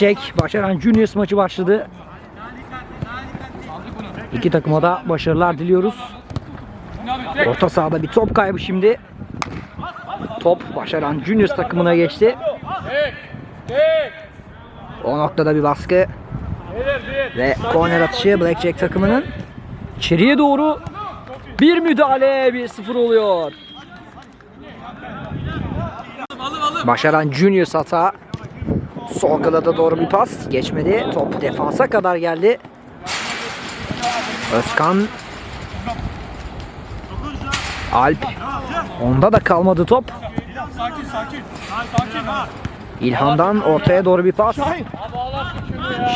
Blackjack başaran Juniors maçı başladı. İki takıma da başarılar diliyoruz. Orta sahada bir top kaybı şimdi. Top başaran Juniors takımına geçti. O noktada bir baskı. Ve korner atışı Blackjack takımının. İçeriye doğru bir müdahale 1-0 oluyor. Başaran Juniors hata. Sol kanada doğru bir pas. Geçmedi. Top defansa kadar geldi. Özkan. Alp. Onda da kalmadı top. İlhan'dan ortaya doğru bir pas.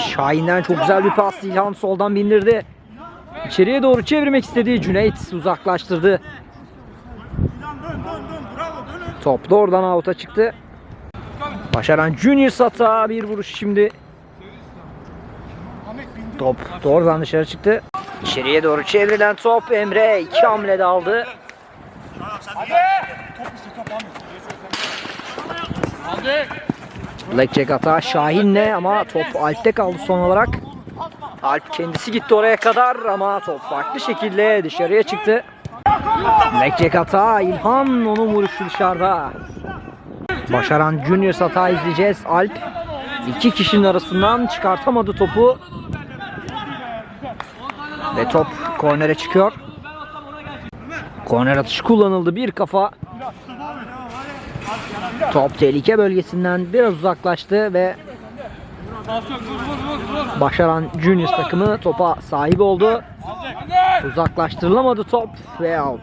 Şahin'den çok güzel bir pas. İlhan soldan bindirdi. İçeriye doğru çevirmek istedi. Cüneyt uzaklaştırdı. Top da oradan out'a çıktı. Başaran Juniors hata bir vuruş şimdi. Top doğrudan dışarı çıktı. İçeriye doğru çevrilen top Emre iki hamlede aldı. Hadi. Blackjack hata Şahin'le ama top Alp'te kaldı son olarak. Alp kendisi gitti oraya kadar ama top farklı şekilde dışarıya çıktı. Blackjack hata İlhan onun vuruşu dışarıda. Başaran Juniors hata izleyeceğiz. Alp iki kişinin arasından çıkartamadı topu. Ve top kornere çıkıyor. Korner atışı kullanıldı. Bir kafa Top tehlike bölgesinden biraz uzaklaştı ve başaran Juniors takımı topa sahip oldu. Uzaklaştırılamadı top ve out.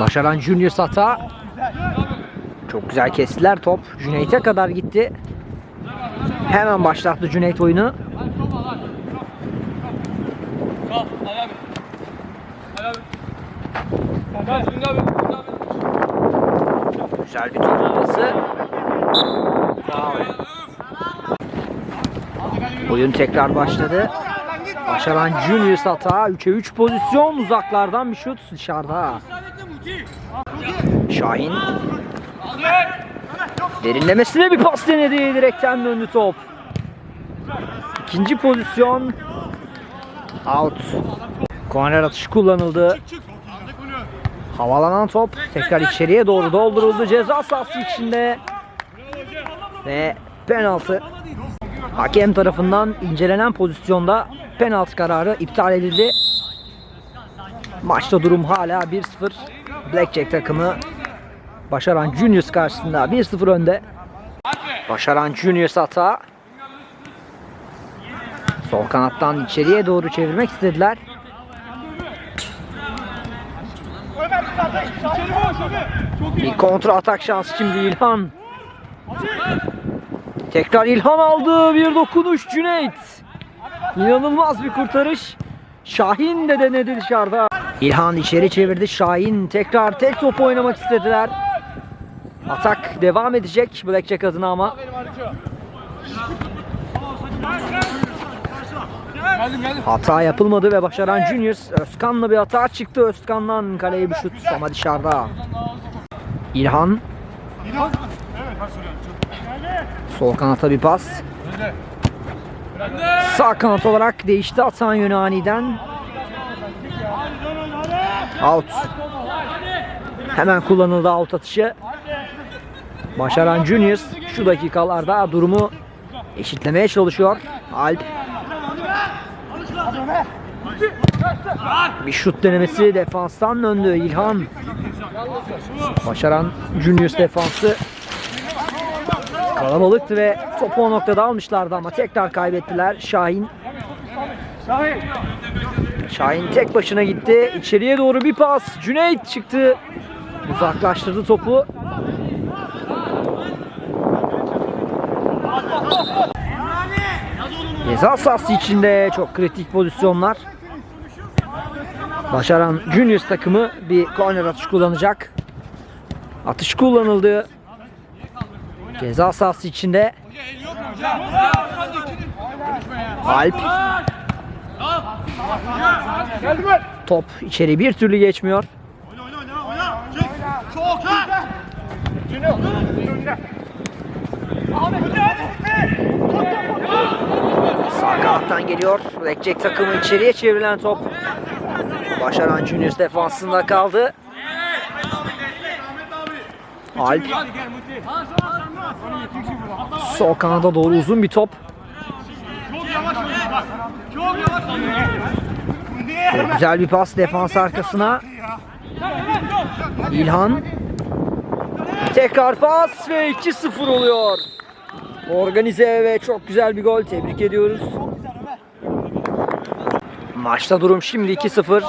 Başaran Juniors hata. Çok güzel kestiler top. Cüneyt'e kadar gitti. Hemen başlattı Cüneyt oyunu. Güzel bir top olması. Oyun tekrar başladı. Başaran Juniors hata. 3'e 3 pozisyon. Uzaklardan bir şut dışarıda. Şahin. Derinlemesine bir pas denedi. Direkten döndü top. İkinci pozisyon. Out. Korner atışı kullanıldı. Havalanan top tekrar içeriye doğru dolduruldu. Ceza sahası içinde. Ve penaltı. Hakem tarafından incelenen pozisyonda penaltı kararı iptal edildi. Maçta durum hala 1-0. Blackjack takımı Başaran Juniors karşısında 1-0 önde. Başaran Juniors hata. Sol kanattan içeriye doğru çevirmek istediler. Bir kontra atak şansı şimdi İlhan. Tekrar İlhan aldı. Bir dokunuş Cüneyt. İnanılmaz bir kurtarış. Şahin de denedi dışarıda. İlhan içeri çevirdi. Şahin tekrar tek top oynamak istediler. Atak devam edecek Blackjack adına ama. Hata yapılmadı ve başaran Juniors Özkan'la bir hata çıktı. Özkan'dan kaleye bir şut ama dışarıda. İlhan sol kanata bir pas. Sağ kanat olarak değişti atan yönü aniden. Out. Hemen kullanıldı out atışı. Başaran Juniors şu dakikalarda durumu eşitlemeye çalışıyor. Alp bir şut denemesi defanstan döndü İlhan. Başaran Juniors defansı kalabalıktı ve topu o noktada almışlardı ama tekrar kaybettiler. Şahin Şahin. Tek başına gitti. İçeriye doğru bir pas. Cüneyt çıktı. Uzaklaştırdı topu. Ceza sahası içinde çok kritik pozisyonlar. Başaran Juniors takımı bir korner atış kullanacak. Atış kullanıldı. Ceza sahası içinde Alp top içeri bir türlü geçmiyor. Çok hadi. Uzaktan geliyor. Blackjack takımı içeriye çevrilen top. Başaran Juniors defansında kaldı. Alp sol kanada doğru uzun bir top. Güzel bir pas defans arkasına. İlhan. Tekrar pas ve 2-0 oluyor. Organize ve çok güzel bir gol. Tebrik ediyoruz. Maçta durum şimdi 2-0.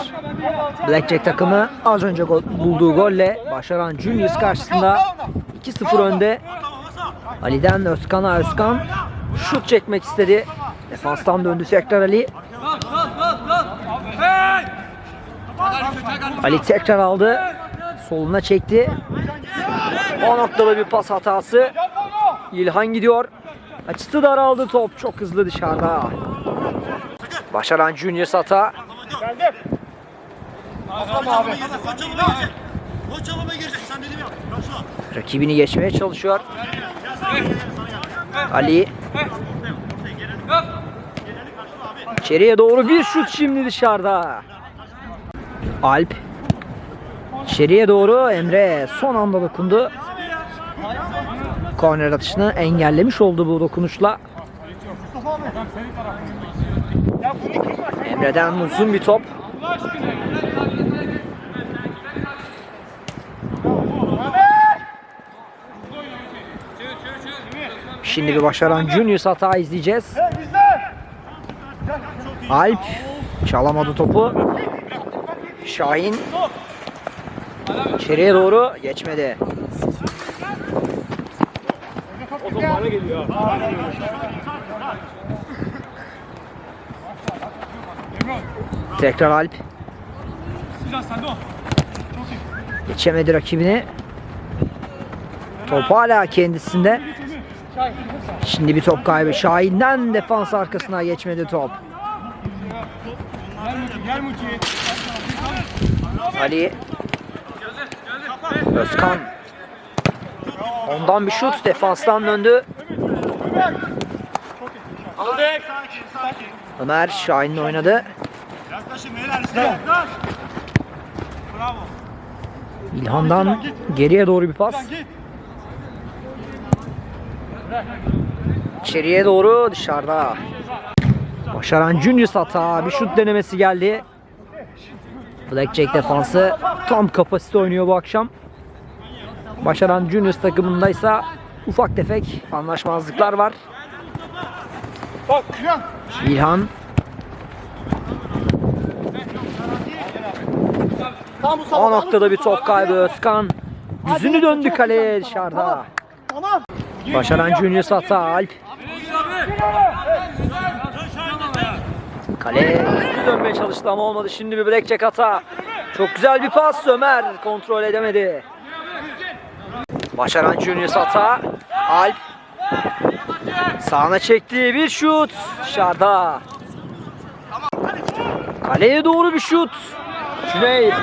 Blackjack takımı az önce gol- bulduğu golle başaran Juniors karşısında 2-0 önde. Ali'den Özkan'a Özkan şut çekmek istedi. Defanstan döndü tekrar Ali. Ali tekrar aldı. Soluna çekti. O noktada bir pas hatası. İlhan gidiyor. Açısı daraldı top. Çok hızlı dışarıda. Başaran Juniors hata. Rakibini geçmeye çalışıyor. Ali. İçeriye doğru bir şut şimdi dışarıda. Alp. İçeriye doğru Emre son anda dokundu. Korner atışını engellemiş oldu bu dokunuşla. Emre'den uzun bir top. Şimdi bir başaran Juniors hata izleyeceğiz. Alp çalamadı topu. Şahin içeriye doğru geçmedi. Tekrar Alp. Geçemedi rakibini. Top hala kendisinde. Şimdi bir top kaybı. Şahin'den defans arkasına geçmedi top. Ali. Özkan. Ondan bir şut defanstan döndü. Aldık. Ömer Şahin'le oynadı. Yaklaşın beyler size. Bravo. İlhan'dan geriye doğru bir pas. İçeriye doğru dışarıda. Başaran Juniors hata. Bir şut denemesi geldi. Blackjack defansı tam kapasite oynuyor bu akşam. Başaran Juniors takımındaysa ufak tefek anlaşmazlıklar var. İlhan o noktada bir top kaybı Özkan. Yüzünü döndü kaleye dışarıda. Başaran Juniors hata Alp. Kale yüzü dönmeye çalıştı ama olmadı. Şimdi bir blackjack hata. Çok güzel bir pas Ömer kontrol edemedi. Başaran Juniors hata. Alp. Sağına çektiği bir şut. Dışarıda. Kaleye doğru bir şut. Cüneyt.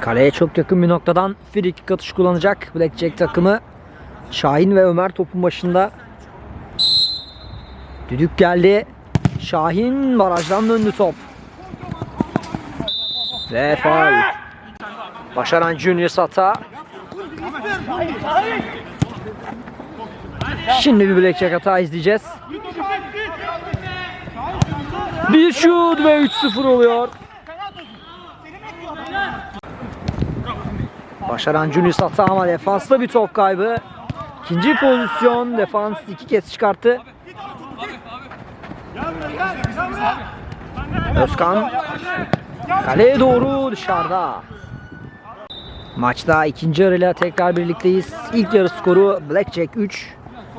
Kaleye çok yakın bir noktadan free kick atış kullanacak Blackjack takımı. Şahin ve Ömer topun başında. Düdük geldi. Şahin barajdan döndü top. Ve faul. Başaran Juniors hata. Şimdi bir Blackjack hata izleyeceğiz. Bir şut ve 3-0 oluyor. Başaran Juniors hata ama defansta bir top kaybı. İkinci pozisyon defans iki kez çıkarttı. Özkan kaleye doğru dışarıda. Maçta ikinci yarıyla tekrar birlikteyiz. İlk yarı skoru Blackjack 3,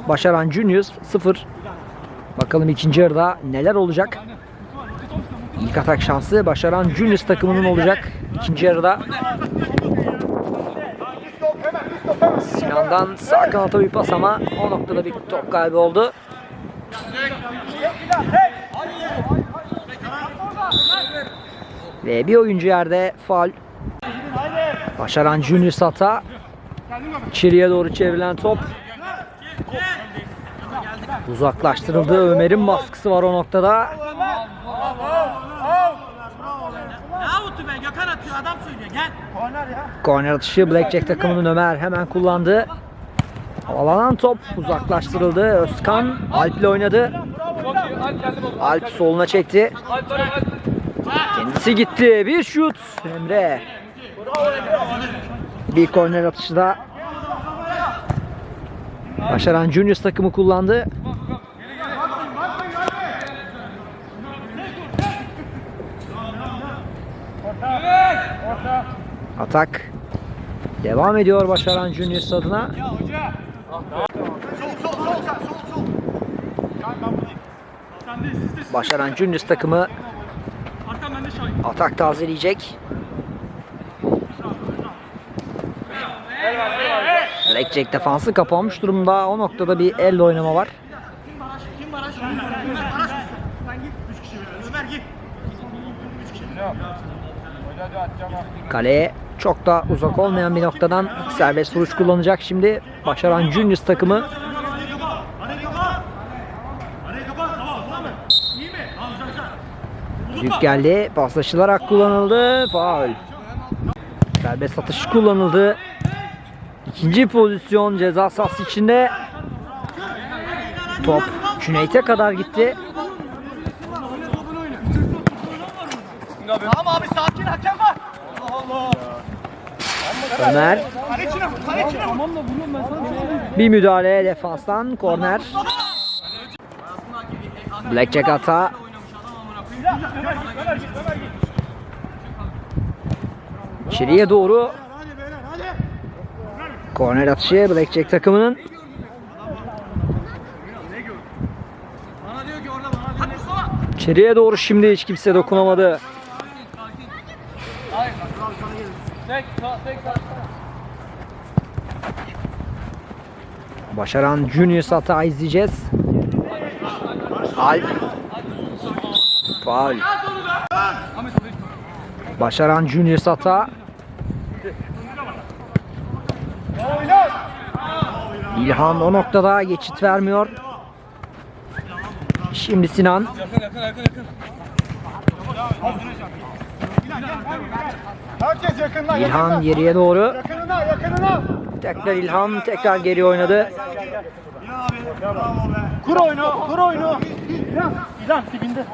Başaran Juniors 0. Bakalım ikinci yarıda neler olacak? İlk atak şansı Başaran Juniors takımının olacak. İkinci yarıda Sinan'dan sağ kanata bir pas ama o noktada bir top kaybı oldu. Ve bir oyuncu yerde faul. Başaran Juniors hata. İçeriye doğru çevrilen top. Uzaklaştırıldı. Ömer'in baskısı var o noktada. Korner atışı Blackjack takımının Ömer hemen kullandı. Havalanan top uzaklaştırıldı. Özkan Alp ile oynadı. Alp soluna çekti. Kendisi gitti. Bir şut. Emre. Bir korner atışı da başaran Juniors takımı kullandı. Atak devam ediyor başaran Juniors adına. Başaran Juniors takımı atak tazeleyecek. Blackjack defansı kapanmış durumda. O noktada bir elle oynama var. Kaleye çok da uzak olmayan bir noktadan serbest vuruş kullanacak şimdi. Başaran Juniors takımı düdük geldi. Paslaşılarak kullanıldı. Faul. Serbest atış kullanıldı. İkinci pozisyon ceza sahası içinde. Top Cüneyt'e kadar gitti. Tamam abi sakin hakem var. Allah Allah. Ömer bir müdahale defanstan korner. Blackjack hata. İçeriye doğru. Korner atışı Blackjack takımının. İçeriye doğru şimdi hiç kimse dokunamadı. Başaran Juniors hata izleyeceğiz. Alp. Faul. Başaran Juniors hata. İlhan o noktada geçit vermiyor. Şimdi Sinan. Yakın yakın yakın yakın. Herkes yakından İlhan geriye doğru. Yakınına yakınına. Tekrar İlhan tekrar geri oynadı. Kur oyunu, kur oyunu. İlan dibinde.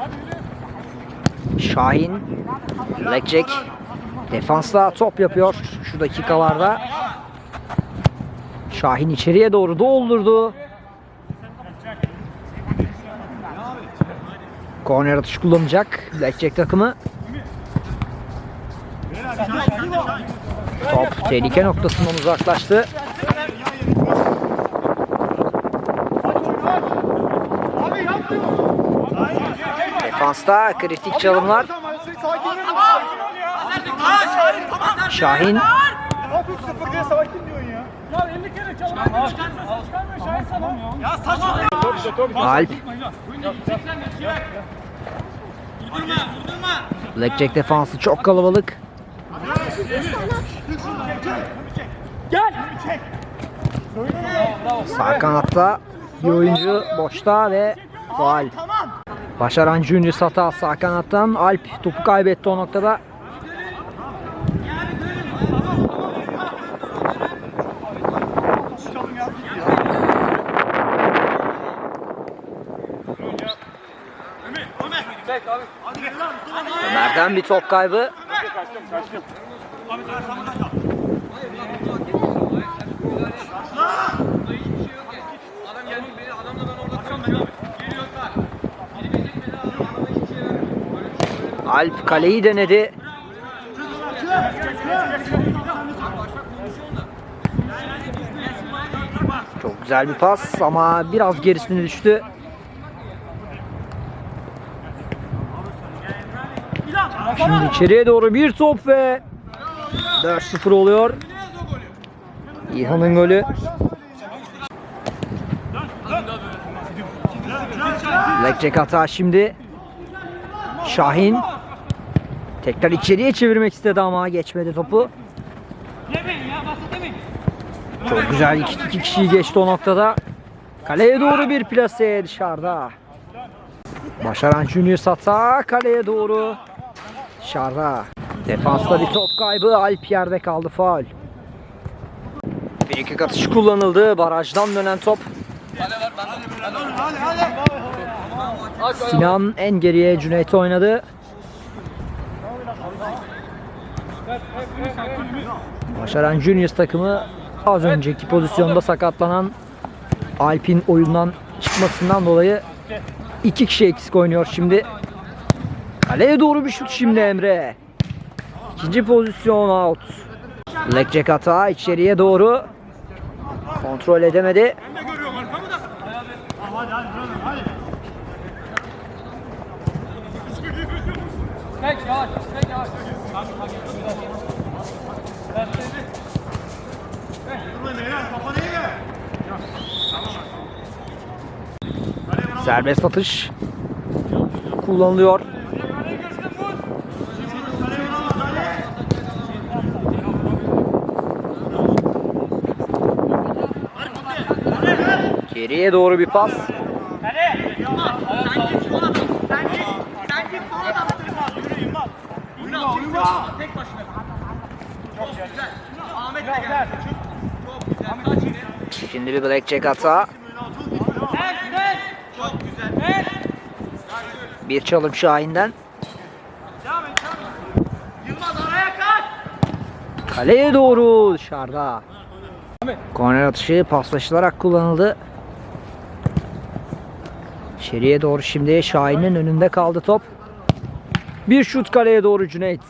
Şahin. Blackjack. Defansla top yapıyor şu dakikalarda. Şahin içeriye doğru doldurdu. Korner atış kullanacak Blackjack takımı. Top tehlike noktasından uzaklaştı. Defansta kritik çalımlar. Şahin Ya saçma. Alp. Blackjack defansı çok kalabalık. Sağ kanatta bir oyuncu boşta ve faal. Başaran Juniors hata sağ kanattan Alp topu kaybetti o noktada. Böyle bir şey böyle. Alp kaleyi denedi. Çok güzel bir pas ama biraz gerisine düştü. Şimdi içeriye doğru bir top ve 4-0 oluyor. İlhan'ın golü. Blackjack hata şimdi. Şahin tekrar içeriye çevirmek istedi ama geçmedi topu. Çok güzel iki, iki kişiyi geçti o noktada. Kaleye doğru bir plase dışarıda. Başaran Junius hata kaleye doğru. Dışarıda. Defansta bir top kaybı. Alp yerde kaldı faul. Bir iki atış kullanıldı. Barajdan dönen top. Sinan en geriye Cüneyt oynadı. Başaran Juniors takımı az önceki pozisyonda sakatlanan Alp'in oyundan çıkmasından dolayı iki kişi eksik oynuyor şimdi. Kaleye doğru bir şut şimdi Emre. İkinci pozisyon out. Blackjack hata içeriye doğru. Kontrol edemedi. Serbest atış kullanılıyor. Geriye doğru bir pas. Şimdi bir hata. Çok güzel. Ver. Bir çalım Şahin'den. Kaleye doğru dışarıda. Korner atışı paslaşılarak kullanıldı. İçeriye doğru şimdi Şahin'in önünde kaldı top. Bir şut kaleye doğru Cüneyt.